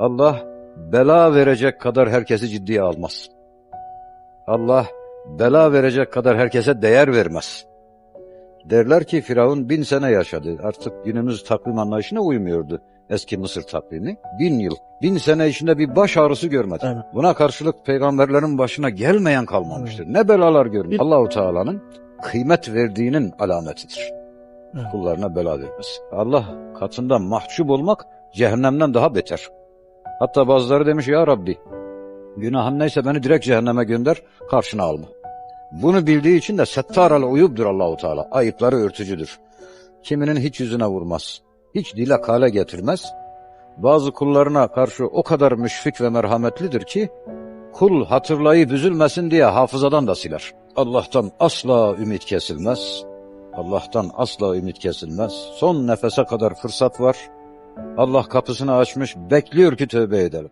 Allah bela verecek kadar herkesi ciddiye almaz. Allah bela verecek kadar herkese değer vermez. Derler ki Firavun bin sene yaşadı. Artık günümüz takvim anlayışına uymuyordu. Eski Mısır takvimi. Bin yıl. Bin sene içinde bir baş ağrısı görmedi. Evet. Buna karşılık peygamberlerin başına gelmeyen kalmamıştır. Ne belalar görmüş. Allahu Teala'nın kıymet verdiğinin alametidir. Evet. Kullarına bela vermez. Allah katında mahcup olmak cehennemden daha beter. Hatta bazıları demiş ya Rabbi günahım neyse beni direkt cehenneme gönder karşına alma. Bunu bildiği için de settar al uyubdur Allahu Teala. Ayıpları örtücüdür. Kiminin hiç yüzüne vurmaz. Hiç dile kale getirmez. Bazı kullarına karşı o kadar müşfik ve merhametlidir ki kul hatırlayıp üzülmesin diye hafızadan da siler. Allah'tan asla ümit kesilmez. Allah'tan asla ümit kesilmez. Son nefese kadar fırsat var. Allah kapısını açmış, bekliyor ki tövbe edelim.